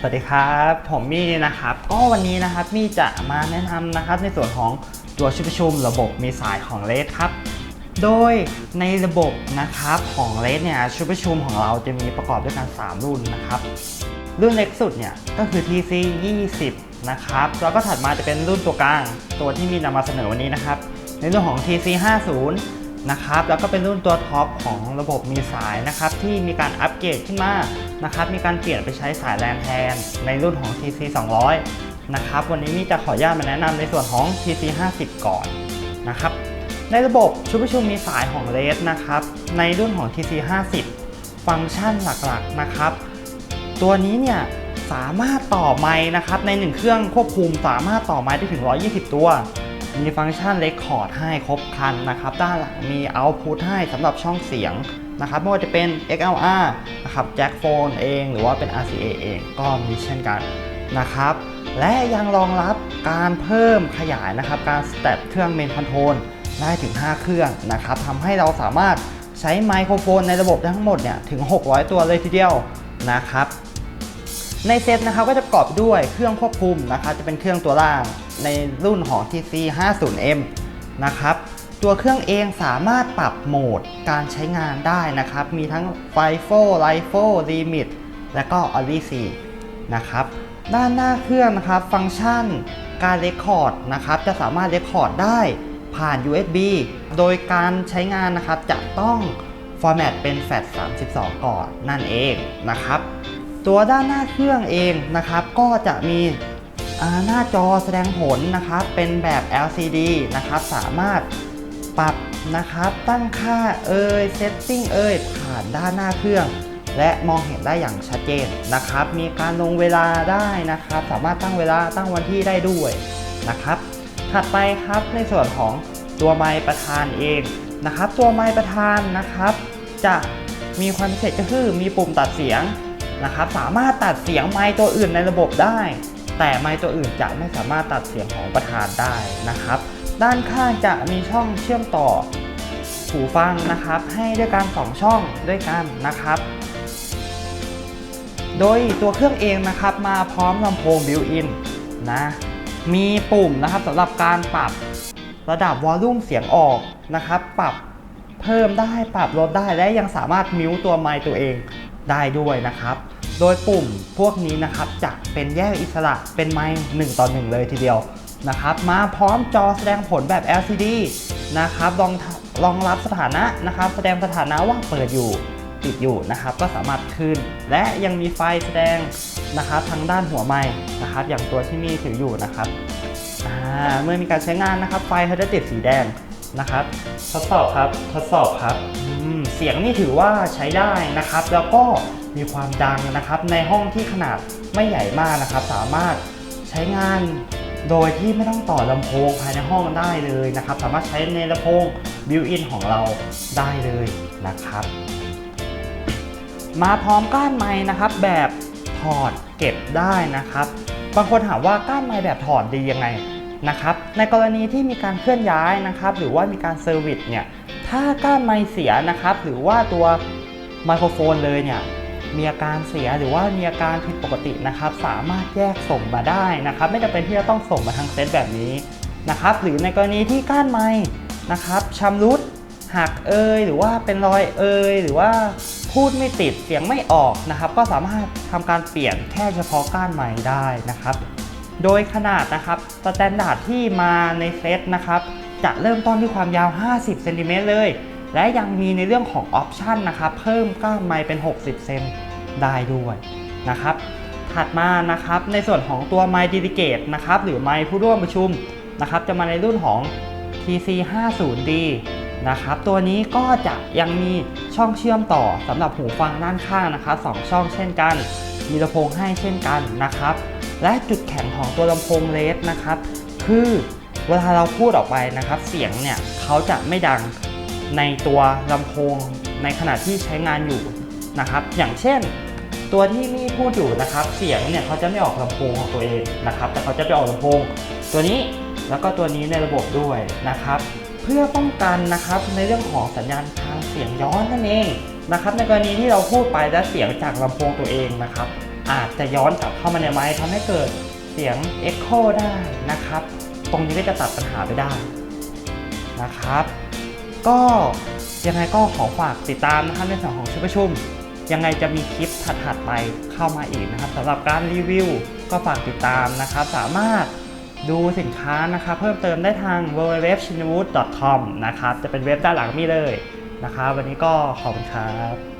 สวัสดีครับ ผมมี่นะครับ ก็วันนี้นะครับมี่จะมาแนะนำนะครับ ในส่วนของตัวชุดประชุมระบบมีสายของเลสครับ โดยในระบบนะครับของเลสเนี่ยชุดประชุมของเราจะมีประกอบด้วยกัน 3 รุ่นนะครับ รุ่นเล็กสุดเนี่ยก็คือ TC 20นะครับแล้วก็ถัดมาจะเป็นรุ่นตัวกลางตัวที่มีนำมาเสนอวันนี้นะครับ ในเรื่องของ TC 50 นะครับแล้วก็เป็นรุ่นตัวท็อปของระบบมีสายนะครับที่มีการอัปเกรดขึ้นมานะครับมีการเปลี่ยนไปใช้สายแลนแทนในรุ่นของ TC 200นะครับวันนี้มีจะขออนุญาตมาแนะนำในส่วนของ TC 50 ก่อนนะครับในระบบชุดประชุมมีสายของเลสนะครับในรุ่นของ TC 50ฟังก์ชันหลักๆนะครับ ตัวนี้เนี่ยสามารถต่อไม้นะครับใน 1 เครื่องควบคุมสามารถต่อไม้ได้ถึง 120 ตัว มีฟังก์ชันเลคคอร์ดให้ครบครันนะครับ ด้านหลังมีเอาต์พุตให้สำหรับช่องเสียงนะครับไม่ว่าจะเป็น XLR นะครับแจ็คโฟนเองหรือว่าเป็น RCA เองก็มีเช่นกันนะครับ และยังรองรับการเพิ่มขยายนะครับ การสเตตเครื่องเมนคอนโทรลได้ถึง 5 เครื่องนะครับทำให้เราสามารถใช้ไมโครโฟนในระบบทั้งหมดเนี่ยถึง 600 ตัวเลยทีเดียวนะครับ ในเซตนะครับก็จะประกอบด้วยเครื่องควบคุมนะครับจะเป็นเครื่องตัวล่าง ในรุ่นของ TC 50M นะครับ ตัวเครื่องเองสามารถปรับโหมดการใช้งานได้นะครับ มีทั้ง FIFO LIFO Limit และก็ o l i c นะครับ ด้านหน้าเครื่องนะครับ ฟังก์ชันการเรคคอร์ดนะครับ จะสามารถเรคคอร์ดได้ผ่าน USB โดยการใช้งานนะครับจะต้องฟอร์แมตเป็น FAT32 ก่อนนั่นเองนะครับ ตัวด้านหน้าเครื่องเองนะครับ ก็จะมี หน้าจอแสดงผลนะครับเป็นแบบ LCD นะครับสามารถปรับนะครับตั้งค่าเอ่ยเซตติ้งเอ่ยผ่านด้านหน้าเครื่อง และมองเห็นได้อย่างชัดเจนนะครับ มีการลงเวลาได้นะครับ สามารถตั้งเวลาตั้งวันที่ได้ด้วยนะครับ ถัดไปครับในส่วนของตัวไมค์ประธานเองนะครับ ตัวไมค์ประธานนะครับ จะมีความพิเศษก็คือมีปุ่มตัดเสียงนะครับ สามารถตัดเสียงไมค์ตัวอื่นในระบบได้ แต่ไมค์ตัวอื่นจะไม่สามารถตัดเสียงของประธานได้นะครับ ด้านข้างจะมีช่องเชื่อมต่อหูฟังนะครับ ให้ด้วยกัน2ช่องด้วยกันนะครับโดยตัวเครื่องเองนะครับมาพร้อมลำโพงบิวอินนะมีปุ่มนะครับสำหรับการปรับระดับวอลลุ่มเสียงออกนะครับ ปรับเพิ่มได้ปรับลดได้และยังสามารถมิวตัวไมค์ตัวเองได้ด้วยนะครับ โดยปุ่มพวกนี้นะครับจะเป็นแยกอิสระเป็นไมค์1ต่อ 1 เลยทีเดียวนะครับ มาพร้อมจอแสดงผลแบบ LCD นะครับรองรองรับสถานะนะครับ แสดงสถานะว่าเปิดอยู่ปิดอยู่นะครับ ก็สามารถขึ้น และยังมีไฟแสดงนะครับทางด้านหัวไม้นะครับ อย่างตัวที่มีถืออยู่นะครับเมื่อมีการใช้งานนะครับ ไฟเขาจะติดสีแดง นะครับ ทดสอบครับ ทดสอบครับ เสียงนี่ถือว่าใช้ได้นะครับ แล้วก็มีความดังนะครับ ในห้องที่ขนาดไม่ใหญ่มากนะครับ สามารถใช้งานโดยที่ไม่ต้องต่อลำโพงภายในห้องได้เลยนะครับ สามารถใช้ในลำโพงบิวอินของเราได้เลยนะครับ มาพร้อมก้านไม้นะครับ แบบถอดเก็บได้นะครับ บางคนถามว่าก้านไม้แบบถอดดียังไง นะครับในกรณีที่มีการเคลื่อนย้ายนะครับ หรือว่ามีการเซอร์วิสเนี่ยถ้าก้านไม้เสียนะครับ หรือว่าตัวไมโครโฟนเลยเนี่ยมีอาการเสียหรือว่ามีอาการผิดปกตินะครับ สามารถแยกส่งมาได้นะครับ ไม่จำเป็นที่จะต้องส่งมาทางเซตแบบนี้นะครับ หรือในกรณีที่ก้านไม้นะครับชำรุดหักเอยหรือว่าเป็นรอยเอยหรือว่าพูดไม่ติดเสียงไม่ออกนะครับ ก็สามารถทำการเปลี่ยนแค่เฉพาะก้านไม้ได้นะครับ โดยขนาดนะครับสแตนดาร์ดที่มาในเซตนะครับจะเริ่มต้นที่ความยาว 50เซนติเมตรเลย และยังมีในเรื่องของออปชันนะครับเพิ่มก้านไมค์เป็น 60 เซนได้ด้วยนะครับ ถัดมานะครับในส่วนของตัวไมค์ดิลิเกตนะครับหรือไมค์ผู้ร่วมประชุมนะครับจะมาในรุ่นของ TC 50D นะครับตัวนี้ก็จะยังมีช่องเชื่อมต่อสำหรับหูฟังด้านข้างนะครับสองช่องเช่นกัน มีลำโพงให้เช่นกันนะครับ และจุดแข็งของตัวลำโพงเลสนะครับ คือเวลาเราพูดออกไปนะครับ เสียงเนี่ยเขาจะไม่ดังในตัวลำโพงในขณะที่ใช้งานอยู่นะครับ อย่างเช่น ตัวที่มี่พูดอยู่นะครับ เสียงเนี่ยเขาจะไม่ออกลำโพงของตัวเองนะครับ แต่เขาจะไปออกลำโพง ตัวนี้แล้วก็ตัวนี้ในระบบด้วยนะครับ เพื่อป้องกันนะครับในเรื่องของสัญญาณทางเสียงย้อนนั่นเองนะครับ ในกรณีที่เราพูดไปแล้วเสียงจากลำโพงตัวเองนะครับ อาจจะย้อนกลับเข้ามาในไมค์ทำให้เกิดเสียง Echo ได้นะครับ ตรงนี้ก็จะตัดปัญหาไปได้นะครับ ก็ยังไงก็ขอฝากติดตามนะครับในส่วนของชุดประชุม ยังไงจะมีคลิปถัดๆไปเข้ามาอีกนะครับสำหรับการรีวิวก็ฝากติดตามนะครับ สามารถดูสินค้านะครับเพิ่มเติมได้ทาง w w w c h i n w o o d c o m นะครับจะเป็นเว็บด้านหลังมีเลยนะครับ วันนี้ก็ขอบคุณครับ